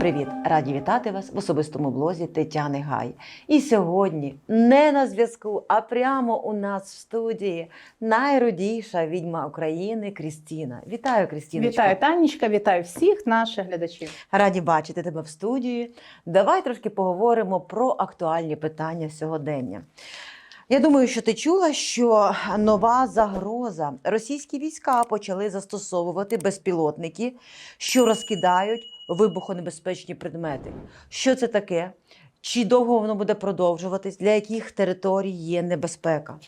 привіт! Раді вітати вас в особистому блозі Тетяни Гай. І сьогодні не на зв'язку, а прямо у нас в студії найрудіша відьма України Крістіна. Вітаю, Крістіночко. Вітаю, Танечка, вітаю всіх наших глядачів. Раді бачити тебе в студії. Давай трошки поговоримо про актуальні питання сьогодення. Я думаю, що ти чула, що нова загроза. Російські війська почали застосовувати безпілотники, що розкидають вибухонебезпечні предмети. Що це таке? Чи довго воно буде продовжуватись? Для яких територій є небезпека?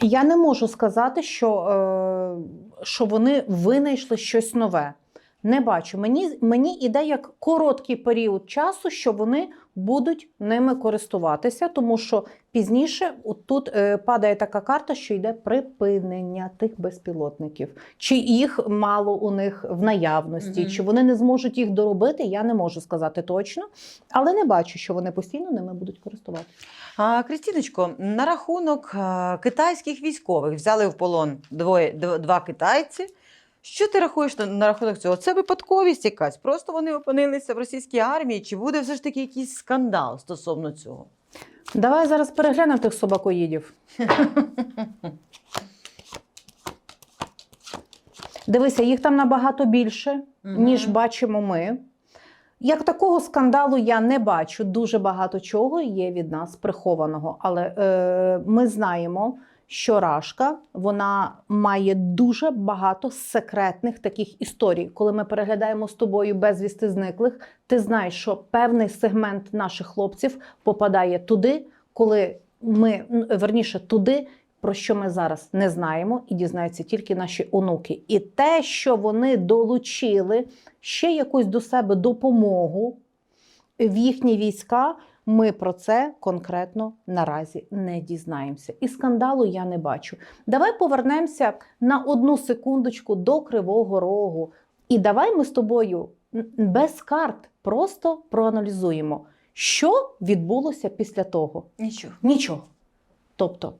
Я не можу сказати, що, е, що вони винайшли щось нове. Не бачу. Мені, мені іде як короткий період часу, що вони будуть ними користуватися, тому що пізніше тут е, падає така карта, що йде припинення тих безпілотників. Чи їх мало у них в наявності, Мгм. чи вони не зможуть їх доробити, я не можу сказати точно, але не бачу, що вони постійно ними будуть користуватися. А, Крістіночко, на рахунок китайських військових взяли в полон двоє, дв- два китайці. Що ти рахуєш на, на рахунок цього? Це випадковість якась? Просто вони опинилися в російській армії, чи буде все ж таки якийсь скандал стосовно цього? Давай зараз переглянемо тих собакоїдів. Дивися, їх там набагато більше, ніж бачимо ми. Як такого скандалу я не бачу. Дуже багато чого є від нас прихованого. Але е, ми знаємо, що Рашка вона має дуже багато секретних таких історій. Коли ми переглядаємо з тобою безвісти зниклих, ти знаєш, що певний сегмент наших хлопців попадає туди, коли ми верніше туди. Про що ми зараз не знаємо, і дізнаються тільки наші онуки. І те, що вони долучили ще якусь до себе допомогу в їхні війська, ми про це конкретно наразі не дізнаємося. І скандалу я не бачу. Давай повернемося на одну секундочку до Кривого Рогу. І давай ми з тобою без карт просто проаналізуємо, що відбулося після того. Нічого. Нічого. Тобто,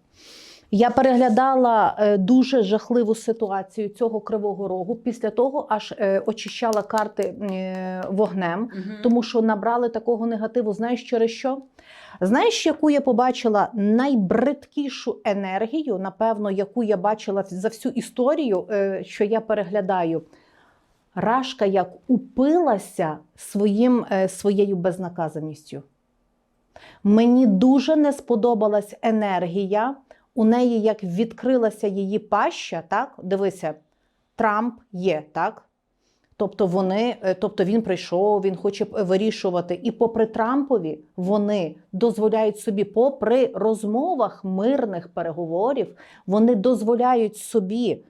я переглядала е, дуже жахливу ситуацію цього кривого рогу. Після того аж е, очищала карти е, вогнем, тому що набрали такого негативу. Знаєш через що? Знаєш, яку я побачила найбридкішу енергію, напевно, яку я бачила за всю історію, що я переглядаю. Рашка як упилася своїм, своєю безнаказаністю. Мені дуже не сподобалась енергія. У неї як відкрилася її паща, так? Дивися, Трамп є, так? Тобто вони, е, тобто він прийшов, він хоче вирішувати. І попри Трампові, вони дозволяють собі, попри розмовах мирних переговорів, вони дозволяють собі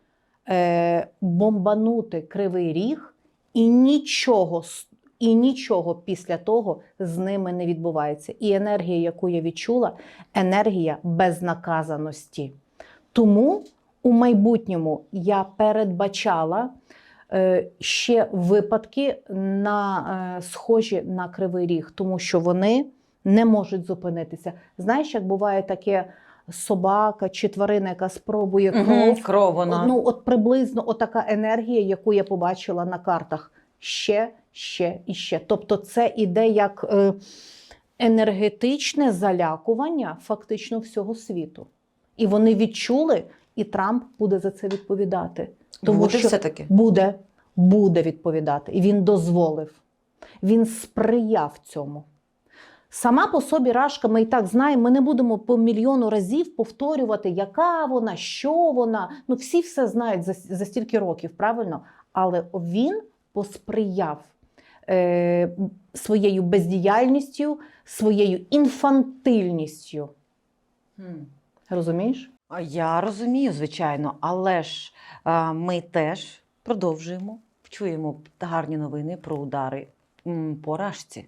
е, бомбанути кривий ріг, і нічого с- і нічого після того з ними не відбувається. І енергія, яку я відчула, енергія безнаказаності. Тому у майбутньому я передбачала е, ще випадки на е, схожі на кривий ріг, тому що вони не можуть зупинитися. Знаєш, як буває таке собака чи тварина, яка спробує кров. Кров, кров вона. Ну, от приблизно отака енергія, яку я побачила на картах. Ще, ще і ще. Тобто, це іде як е, енергетичне залякування фактично всього світу. І вони відчули, і Трамп буде за це відповідати. Тому Буде що все-таки. буде, буде відповідати. І він дозволив. Він сприяв цьому. Сама по собі Рашка, ми і так знаємо, ми не будемо по мільйону разів повторювати, яка вона, що вона. Ну, всі все знають за, за стільки років, правильно? Але він посприяв своєю бездіяльністю, своєю інфантильністю. Розумієш? Я розумію, звичайно, але ж ми теж продовжуємо, чуємо гарні новини про удари по рашці.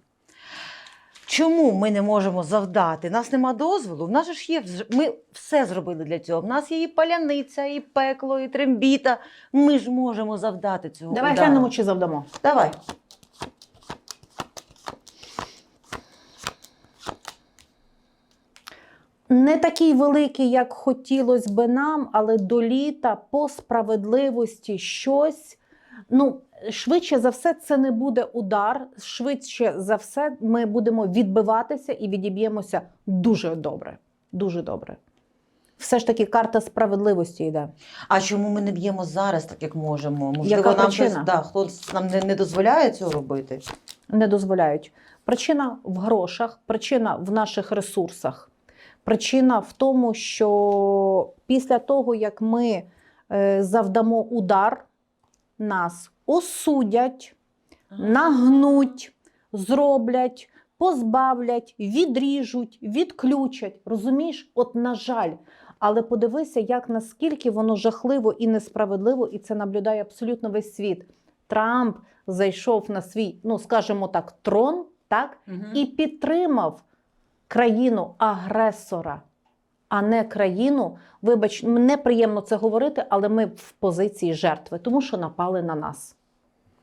Чому ми не можемо завдати? У нас нема дозволу. В нас же ж є ми все зробили для цього. В нас є і паляниця, і пекло, і трембіта. Ми ж можемо завдати цього. Давай удару. глянемо, чи завдамо. Давай. Не такий великий, як хотілося би нам, але до літа по справедливості щось Ну, швидше за все, це не буде удар. Швидше за все, ми будемо відбиватися і відіб'ємося дуже добре. Дуже добре. Все ж таки, карта справедливості йде. А чому ми не б'ємо зараз, так як можемо? Можливо, Яка нам причина? хтось, да, хтось нам не, не дозволяє цього робити? Не дозволяють. Причина в грошах, причина в наших ресурсах. Причина в тому, що після того, як ми е, завдамо удар, нас осудять, нагнуть, зроблять, позбавлять, відріжуть, відключать. Розумієш? От, на жаль. Але подивися, як наскільки воно жахливо і несправедливо, і це наблюдає абсолютно весь світ. Трамп зайшов на свій, ну скажімо так, трон, так, і підтримав країну агресора, а не країну. Вибач, мені приємно це говорити, але ми в позиції жертви, тому що напали на нас.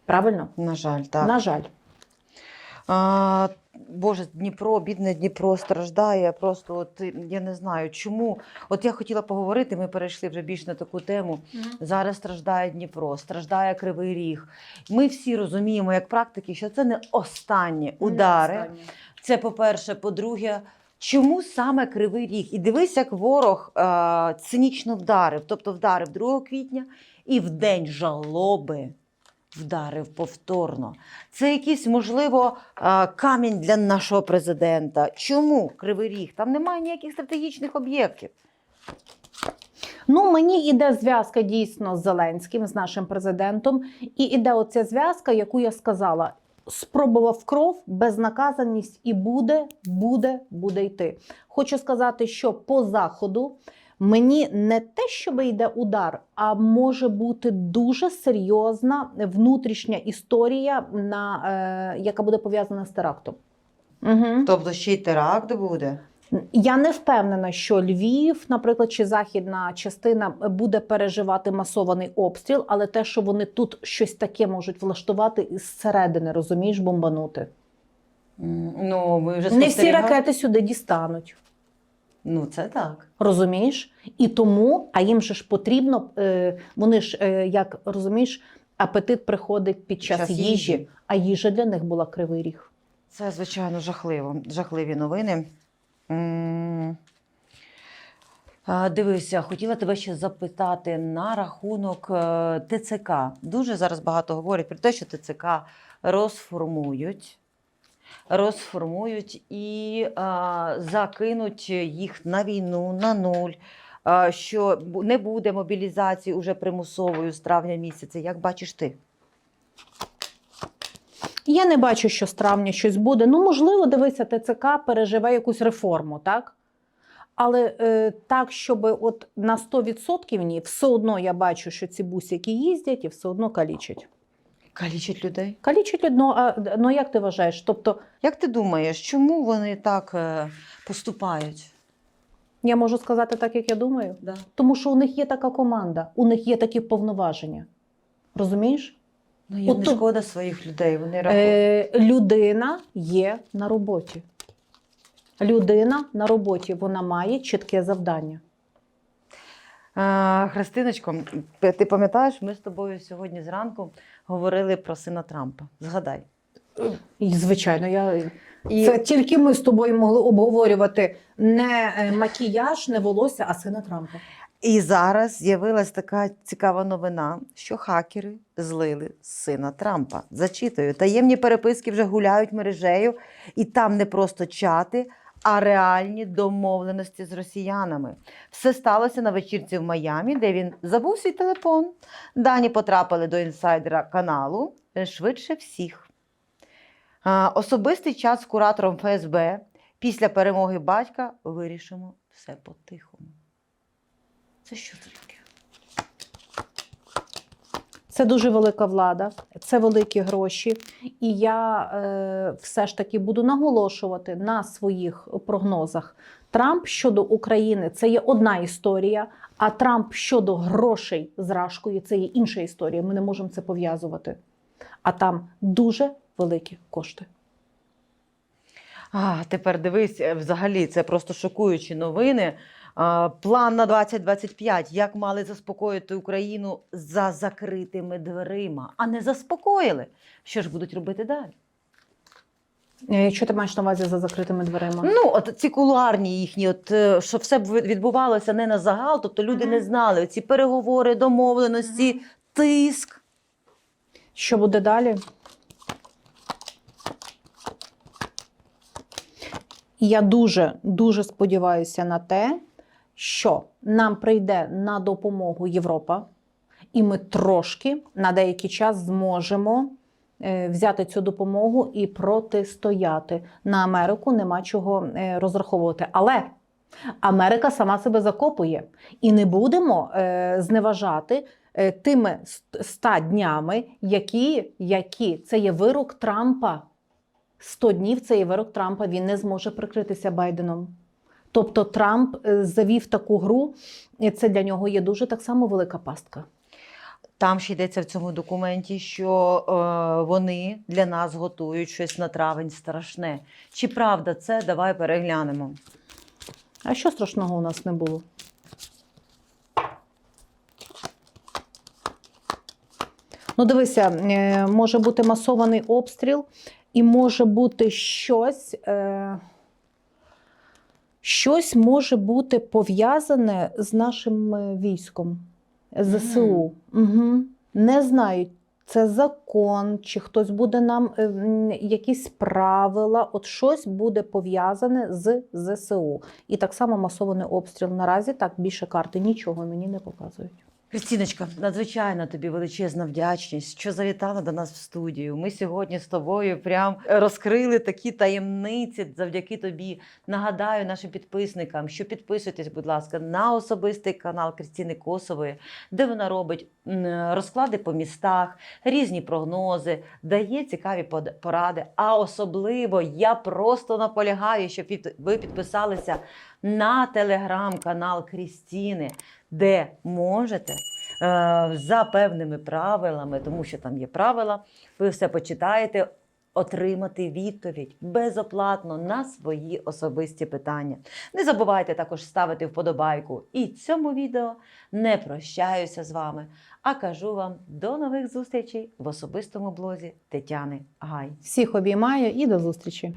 Правильно? На жаль, так. На жаль. А, Боже, Дніпро, бідне Дніпро страждає. Просто от я не знаю, чому. От я хотіла поговорити, ми перейшли вже більш на таку тему. Зараз страждає Дніпро, страждає Кривий Ріг. Ми всі розуміємо, як практики, що це не останні удари. Це по-перше, по-друге, чому саме Кривий Ріг? І дивись, як ворог е, цинічно вдарив, тобто вдарив 2 квітня і в день жалоби вдарив повторно. Це якийсь, можливо, е, камінь для нашого президента. Чому Кривий Ріг? Там немає ніяких стратегічних об'єктів. Ну, мені йде зв'язка дійсно з Зеленським, з нашим президентом, і йде оця зв'язка, яку я сказала. Спробував кров, безнаказаність і буде, буде, буде йти. Хочу сказати, що по заходу мені не те, щоб йде удар, а може бути дуже серйозна внутрішня історія, на, е, яка буде пов'язана з терактом. Угу. Тобто ще й теракт буде. Я не впевнена, що Львів, наприклад, чи західна частина буде переживати масований обстріл, але те, що вони тут щось таке можуть влаштувати зсередини, розумієш, бомбанути. Ну, ми вже Не всі ракети сюди дістануть. Ну, це так. Розумієш? І тому, а їм же ж потрібно, е, вони ж, е, як розумієш, апетит приходить під час, час їжі, їжі. а їжа для них була кривий ріг. Це, звичайно, жахливо. Жахливі новини. Дивися, хотіла тебе ще запитати на рахунок е, ТЦК. Дуже зараз багато говорять про те, що ТЦК розформують, розформують і а, закинуть їх на війну, на нуль. а, Що не буде мобілізації уже примусовою з травня місяця. Як бачиш ти? Я не бачу, що з травня щось буде. Ну, можливо, дивися, ТЦК переживе якусь реформу, так? Але е, так, щоб от на 100% ні, все одно я бачу, що ці бусики їздять і все одно калічать. Калічать людей. Калічать одно, а ну як ти вважаєш? Тобто, Як ти думаєш, чому вони так е, поступають? я можу сказати так, як я думаю, Да. тому що у них є така команда, у них є такі повноваження. Розумієш? Ну, їм не шкода своїх людей. Вони рахують. Е, людина є на роботі. Людина на роботі, вона має чітке завдання. А, Христиночко, п- ти пам'ятаєш, ми з тобою сьогодні зранку говорили про сина Трампа. Згадай. І, звичайно, я І це тільки ми з тобою могли обговорювати не е, макіяж, не волосся, а сина Трампа. І зараз з'явилась така цікава новина, що хакери злили сина Трампа. Зачитую, таємні переписки вже гуляють мережею, і там не просто чати, а реальні домовленості з росіянами. Все сталося на вечірці в Майамі, де він забув свій телефон. Дані потрапили до інсайдера каналу швидше всіх. Особистий час з куратором ФСБ після перемоги батька вирішимо все по-тихому. Це що це таке? Це дуже велика влада, це великі гроші. І я е, все ж таки буду наголошувати на своїх прогнозах. Трамп щодо України це є одна історія, а Трамп щодо грошей з Рашкою це є інша історія. Ми не можемо це пов'язувати. А там дуже великі кошти. А, тепер дивись, е, взагалі, це просто шокуючі новини. А, План на 2025. Як мали заспокоїти Україну за закритими дверима, а не заспокоїли. Що ж будуть робити далі? Е, Що ти маєш на увазі за закритими дверима? Ну, от ці кулуарні їхні, от е, що все б відбувалося не на загал, тобто люди Мгм. не знали ці переговори, домовленості, тиск. Що буде далі? Я дуже дуже сподіваюся на те, що нам прийде на допомогу Європа, і ми трошки на деякий час зможемо е, взяти цю допомогу і протистояти. На Америку нема чого е, розраховувати. Але Америка сама себе закопує. І не будемо е, зневажати тими ст- ста днями, які, які це є вирок Трампа. 100 днів це є вирок Трампа. Він не зможе прикритися Байденом. Тобто Трамп е, завів таку гру, і це для нього є дуже так само велика пастка. Там ще йдеться в цьому документі, що е, вони для нас готують щось на травень страшне. Чи правда це? Давай переглянемо. А що страшного у нас не було? Ну, дивися, е, може бути масований обстріл, і може бути щось. Е, щось може бути пов'язане з нашим е, військом ЗСУ. Угу. Не знаю, це закон, чи хтось буде нам е, якісь правила, от щось буде пов'язане з ЗСУ. І так само масований обстріл. Наразі так більше карти нічого мені не показують. Кристіночка, надзвичайно тобі величезна вдячність, що завітала до нас в студію. Ми сьогодні з тобою прям розкрили такі таємниці завдяки тобі. Нагадаю нашим підписникам, що підписуйтесь, будь ласка, на особистий канал Кристіни Косової, де вона робить розклади по містах, різні прогнози, дає цікаві поради. А особливо я просто наполягаю, щоб ви підписалися на телеграм-канал Крістіни, де можете. е, За певними правилами, тому що там є правила, ви все почитаєте, отримати відповідь безоплатно на свої особисті питання. Не забувайте також ставити вподобайку. І цьому відео не прощаюся з вами, а кажу вам до нових зустрічей в особистому блозі Тетяни Гай. Всіх обіймаю і до зустрічі.